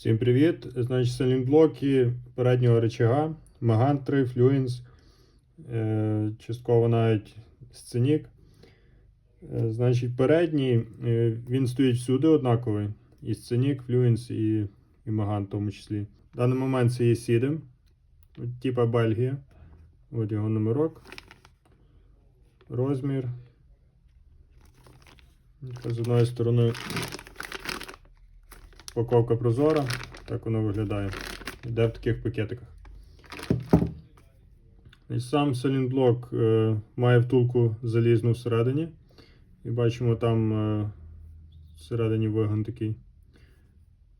Всім привіт! Значить, салінблоки переднього рычага, Megane 3, Fluence, частково навіть сценік. Е, Значить, передній е, він стоїть всюди однаковий. І сценік, Fluence, і, і Megane в тому числі. В даний момент це є Сідем, типа Бельгія. От його номерок. Розмір. З одної сторони Упаковка прозора, так воно виглядає. Йде в таких пакетиках. І сам салінблок е, має втулку залізну всередині. І бачимо там е, всередині вигон такий.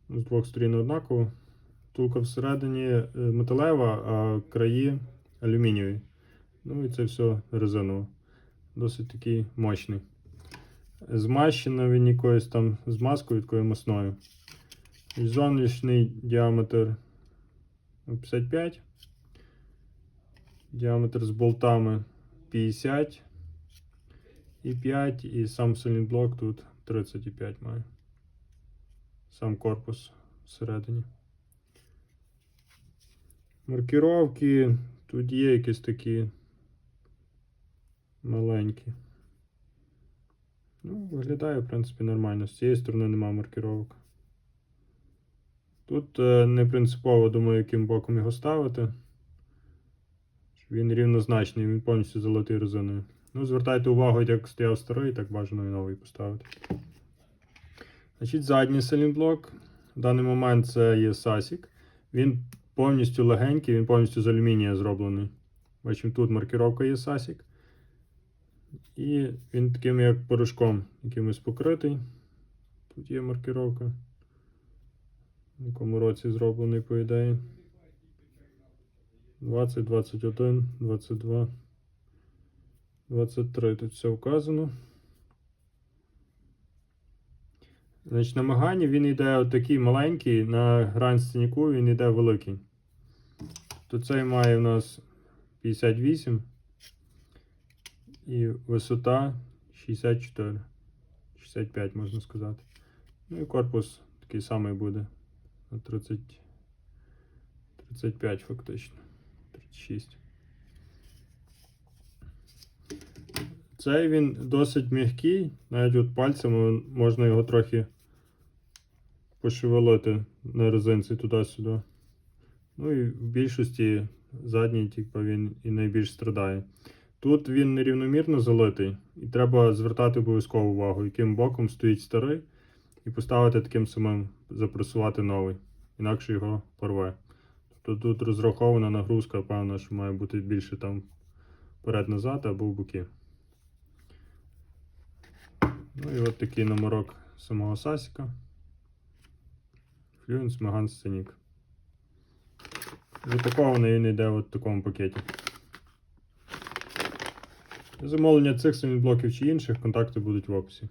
З двох сторін однаково. Втулка всередині е, металева, а краї алюмінієві. Ну і це все резиново. Досить такий мощний. Змащено він якоюсь там змазкою такою масною. Зовнішній діаметр 55. Діаметр з болтами 50 і 5. І сам салінблок тут 35 має. Сам корпус всередині. Маркіровки тут є якісь такі маленькі. Ну, виглядає, в принципі, нормально. З цієї сторони немає маркіровок. Тут е, не принципово думаю, яким боком його ставити. Він рівнозначний, він повністю залитий резиною. Ну, звертайте увагу, як стояв старий, так бажано і новий поставити. Значить, задній салінблок. В даний момент це є Сасік. Він повністю легенький, він повністю з алюмінія зроблений. Бачимо, тут маркіровка є Сасік. І він таким як порошком якимось покритий. Тут є маркіровка. В якому році зроблений, по ідеї. 20, 21, 22, 23. Тут все вказано. Значить, на Магані він йде отакий маленький, на грань сценіку він йде великий. То цей має у нас 58 і висота 64, 65 можна сказати. Ну і корпус такий самий буде. На 30, 35 фактично. 36. Цей він досить м'який, навіть от пальцями можна його трохи пошевелити на резинці туди-сюди. Ну і в більшості задній, типу, він і найбільш страдає. Тут він нерівномірно залитий, і треба звертати обов'язково увагу, яким боком стоїть старий, і поставити таким самим, запресувати новий, інакше його порве. Тобто тут розрахована нагрузка, певно, що має бути більше там вперед-назад або в боки. Ну і от такий номерок самого Сасіка. Fluence Megane Scenic. Запакований він йде в такому пакеті. Замовлення цих самих блоків чи інших контакти будуть в описі.